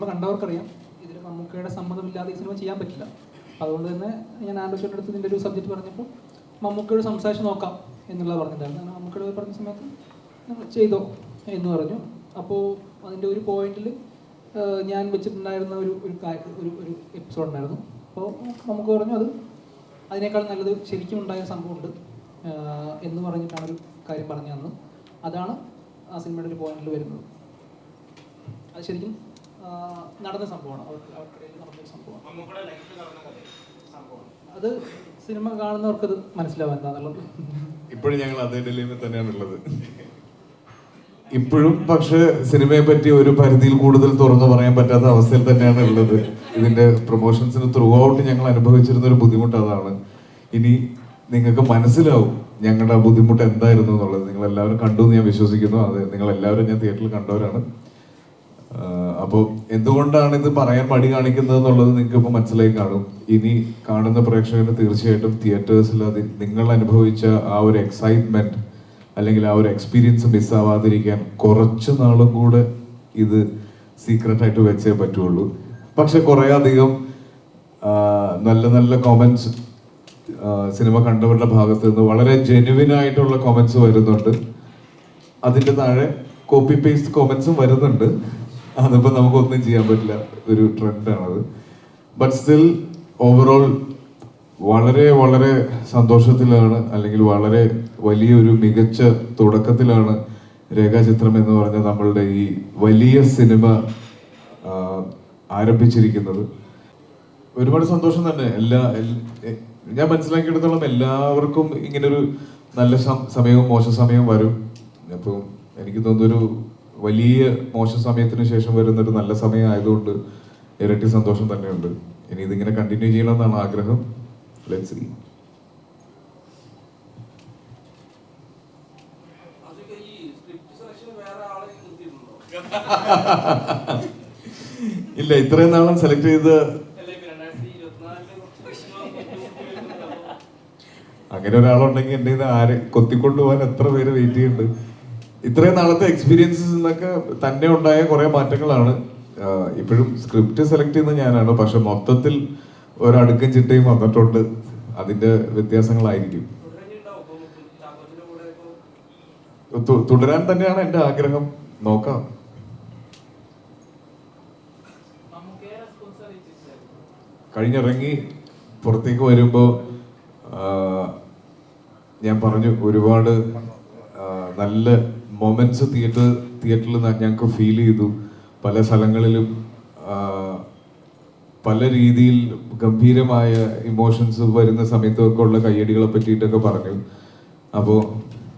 Cinema കണ്ടവർക്കറിയാം. ഇതിൽ മമ്മൂക്കയുടെ സമ്മതമില്ലാതെ ഈ സിനിമ ചെയ്യാൻ പറ്റില്ല. അതുകൊണ്ട് തന്നെ ഞാൻ ആലോചിച്ചിട്ട് അടുത്ത് ഇതിന്റെ ഒരു സബ്ജക്റ്റ് പറഞ്ഞപ്പോൾ മമ്മൂക്കയോട് സംസാരിച്ച് നോക്കാം എന്നുള്ളത് പറഞ്ഞിട്ടുണ്ടായിരുന്നു. മമ്മൂക്കയോട് പറഞ്ഞ സമയത്ത് നിങ്ങൾ ചെയ്തോ എന്ന് പറഞ്ഞു. അപ്പോൾ അതിന്റെ ഒരു പോയിന്റിൽ ഞാൻ വെച്ചിട്ടുണ്ടായിരുന്ന ഒരു ഒരു ഒരു ഒരു എപ്പിസോഡ് ഉണ്ടായിരുന്നു. അപ്പോൾ നമുക്ക് പറഞ്ഞു അത് അതിനേക്കാൾ നല്ലത് ശരിക്കും ഉണ്ടായ സംഭവമുണ്ട് എന്ന് പറഞ്ഞിട്ടാണ് ഒരു കാര്യം പറഞ്ഞു തന്നത്. അതാണ് ആ സിനിമയുടെ ഒരു പോയിന്റിൽ വരുന്നത്. അത് ശരിക്കും നടന്ന സംഭവമാണ്. സംഭവമാണ്. നടന്ന കഥ സംഭവം അത് സിനിമ കാണുന്നവർക്ക് മനസ്സിലാവും എന്താണെന്നുള്ളത് ഇപ്പോഴും ഞങ്ങൾ അതേ ഡെലിമിൽ തന്നെയാണ് ഉള്ളത്. ഇപ്പോഴും പക്ഷേ സിനിമയെ പറ്റി ഒരു പരിധിയിൽ കൂടുതൽ തുറന്നു പറയാൻ പറ്റാത്ത അവസ്ഥയിൽ തന്നെയാണ് ഉള്ളത്. ഇതിന്റെ പ്രൊമോഷൻസിന് ത്രൂ ഔട്ട് ഞങ്ങൾ അനുഭവിച്ചിരുന്ന ഒരു ബുദ്ധിമുട്ട് അതാണ്. ഇനി നിങ്ങൾക്ക് മനസ്സിലാവും ഞങ്ങളുടെ ആ ബുദ്ധിമുട്ട് എന്തായിരുന്നു എന്നുള്ളത്. നിങ്ങൾ എല്ലാവരും കണ്ടു എന്ന് ഞാൻ വിശ്വസിക്കുന്നു. അത് നിങ്ങൾ എല്ലാവരും ഞാൻ തിയേറ്ററിൽ കണ്ടവരാണ്. അപ്പോൾ എന്തുകൊണ്ടാണ് ഇത് പറയാൻ മടി കാണിക്കുന്നത് എന്നുള്ളത് നിങ്ങൾക്ക് ഇപ്പോൾ മനസ്സിലായി കാണും. ഇനി കാണുന്ന പ്രേക്ഷകന് തീർച്ചയായിട്ടും തിയേറ്റേഴ്സിൽ അത് നിങ്ങൾ അനുഭവിച്ച ആ ഒരു എക്സൈറ്റ്മെന്റ് അല്ലെങ്കിൽ ആ ഒരു എക്സ്പീരിയൻസ് മിസ്സാവാതിരിക്കാൻ കുറച്ച് നാളും കൂടെ ഇത് സീക്രട്ട് ആയിട്ട് വെച്ചേ പറ്റുള്ളൂ. പക്ഷെ കുറേ അധികം നല്ല നല്ല കോമൻസ് സിനിമ കണ്ടവരുടെ ഭാഗത്ത് നിന്ന് വളരെ ജെനുവിൻ ആയിട്ടുള്ള കോമൻസ് വരുന്നുണ്ട്. അതിന്റെ താഴെ കോപ്പി പേസ്റ്റ് കോമന്റ്സും വരുന്നുണ്ട്. അതിപ്പോ നമുക്കൊന്നും ചെയ്യാൻ പറ്റില്ല. ഒരു ട്രെൻഡാണത് ബട്ട് സ്റ്റിൽ ഓവറോൾ വളരെ വളരെ സന്തോഷത്തിലാണ് അല്ലെങ്കിൽ വളരെ വലിയൊരു മികച്ച തുടക്കത്തിലാണ് രേഖാചിത്രം എന്ന് പറഞ്ഞ നമ്മളുടെ ഈ വലിയ സിനിമ ആരംഭിച്ചിരിക്കുന്നത്. ഒരുപാട് സന്തോഷം തന്നെ. എല്ലാ ഞാൻ മനസ്സിലാക്കിയെടുത്തോളം എല്ലാവർക്കും ഇങ്ങനൊരു നല്ല സമയവും മോശം സമയവും വരും. അപ്പം എനിക്ക് തോന്നുന്നൊരു വലിയ മോശ സമയത്തിന് ശേഷം വരുന്നൊരു നല്ല സമയം ആയതുകൊണ്ട് ഇരട്ടി സന്തോഷം തന്നെയുണ്ട്. ഇനി ഇതിങ്ങനെ കണ്ടിന്യൂ ചെയ്യണമെന്നാണ് ആഗ്രഹം. ലെറ്റ്സ് സീ ഇല്ല ഇത്രയും നാളും സെലക്ട് ചെയ്ത് അങ്ങനെ ഒരാളുണ്ടെങ്കിൽ എന്റെ ആര് ആരെ കൊത്തിക്കൊണ്ടുപോകാൻ എത്ര പേര് വെയിറ്റ് ചെയ്യുന്നുണ്ട്. ഇത്രയും നാളത്തെ എക്സ്പീരിയൻസിൽ നിന്നൊക്കെ തന്നെ ഉണ്ടായ കുറെ മാറ്റങ്ങളാണ്. ഇപ്പോഴും സ്ക്രിപ്റ്റ് സെലക്ട് ചെയ്യുന്ന ഞാനാണ്. പക്ഷെ മൊത്തത്തിൽ ഒരടുക്കും ചിട്ടയും വന്നിട്ടുണ്ട്. അതിന്റെ വ്യത്യാസങ്ങളായിരിക്കും. തുടരാൻ തന്നെയാണ് എന്റെ ആഗ്രഹം. നോക്കാം. കഴിഞ്ഞിറങ്ങി പുറത്തേക്ക് വരുമ്പോൾ ഞാൻ പറഞ്ഞു ഒരുപാട് നല്ല മൊമെന്റ്സ് തിയേറ്റർ തിയേറ്ററിൽ ഞങ്ങൾക്ക് ഫീൽ ചെയ്തു. പല സ്ഥലങ്ങളിലും പല രീതിയിൽ ഗംഭീരമായ ഇമോഷൻസ് വരുന്ന സമയത്തൊക്കെ ഉള്ള കയ്യടികളെ പറ്റിയിട്ടൊക്കെ പറഞ്ഞു. അപ്പോൾ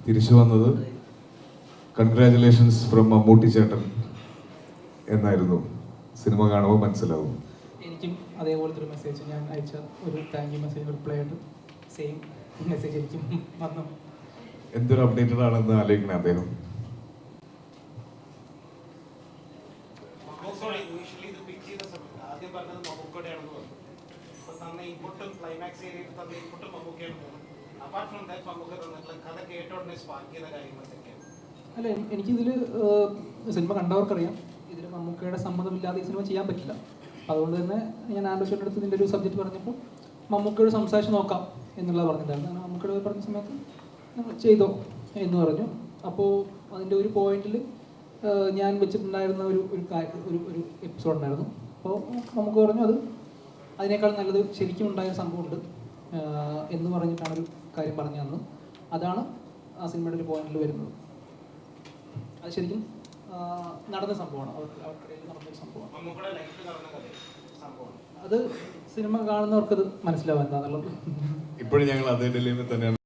തിരിച്ചു വന്നത് കൺഗ്രാചുലേഷൻസ് ഫ്രം മമ്മൂട്ടി ചേട്ടൻ എന്നായിരുന്നു. സിനിമ കാണുമ്പോൾ മനസ്സിലാവും. എനിക്കും അതേപോലത്തെ ഒരു മെസ്സേജ് ഞാൻ അയച്ച ഒരു താങ്ക് യു മെസ്സേജ് റിപ്ലൈ ആയിട്ട് സെയിം മെസ്സേജ് എനിക്കും വന്നു. എന്തൊരു അപ്ഡേറ്റഡ് ആണെന്ന് ആലോചിക്കണേ അദ്ദേഹം മമ്മൂക്കയുടെ യൂഷ്വലി ഇത് പിക്ക് ചെയ്ത സമയത്ത് ആദ്യം പറഞ്ഞത് മമ്മൂക്കയുടെയാണെന്ന് പറഞ്ഞു അപ്പൊ തന്ന ഇൻപുട്ടും ക്ലൈമാക്സ് ഏരിയയിൽ തന്ന ഇൻപുട്ടും മമ്മൂക്കയാണ് അപ്പാർട്ട് ഫ്രം ദാറ്റ് മമ്മൂക്ക തന്നിട്ടുള്ള കഥ കേട്ടോടനെ സ്പാർക്ക് ചെയ്ത കാര്യങ്ങളൊക്കെയാണ് അല്ല എനിക്കിതിൽ സിനിമ കണ്ടവർക്കറിയാം. ഇതിൽ മമ്മൂക്കയുടെ സമ്മതമില്ലാതെ ഈ സിനിമ ചെയ്യാൻ പറ്റില്ല. അതുകൊണ്ട് തന്നെ ഞാൻ ആലോചിച്ചിട്ട് അടുത്ത് ഇതിന്റെ ഒരു സബ്ജക്റ്റ് പറഞ്ഞപ്പോൾ മമ്മൂക്കയോട് സംസാരിച്ച് നോക്കാം എന്നുള്ളത് പറഞ്ഞിട്ടുണ്ടായിരുന്നു. അങ്ങനെ മമ്മൂക്കയോട് പറഞ്ഞ സമയത്ത് നിങ്ങൾ ചെയ്തോ എന്ന് പറഞ്ഞു. അപ്പോൾ അതിന്റെ ഒരു പോയിന്റിൽ ഞാൻ വെച്ചിട്ടുണ്ടായിരുന്ന ഒരു ഒരു ഒരു ഒരു എപ്പിസോഡ് ഉണ്ടായിരുന്നു. അപ്പോൾ നമുക്ക് പറഞ്ഞു അത് അതിനേക്കാൾ നല്ലത് ശരിക്കും ഉണ്ടായ സംഭവമുണ്ട്. എന്ന് പറഞ്ഞിട്ടാണ് ഒരു കാര്യം പറഞ്ഞു തന്നത്. അതാണ് ആ സിനിമയുടെ ഒരു പോയിന്റിൽ വരുന്നത്. അത് ശരിക്കും നടന്ന സംഭവമാണ്. അവർക്ക് അവർക്കിടയിൽ നടന്നൊരു സംഭവമാണ്. അത് സിനിമ കാണുന്നവർക്കത് മനസ്സിലാവും എന്താണെന്നുള്ളത് ഇപ്പോഴും ഞങ്ങൾ അതേ ഡെലിമിൽ തന്നെയാണ്.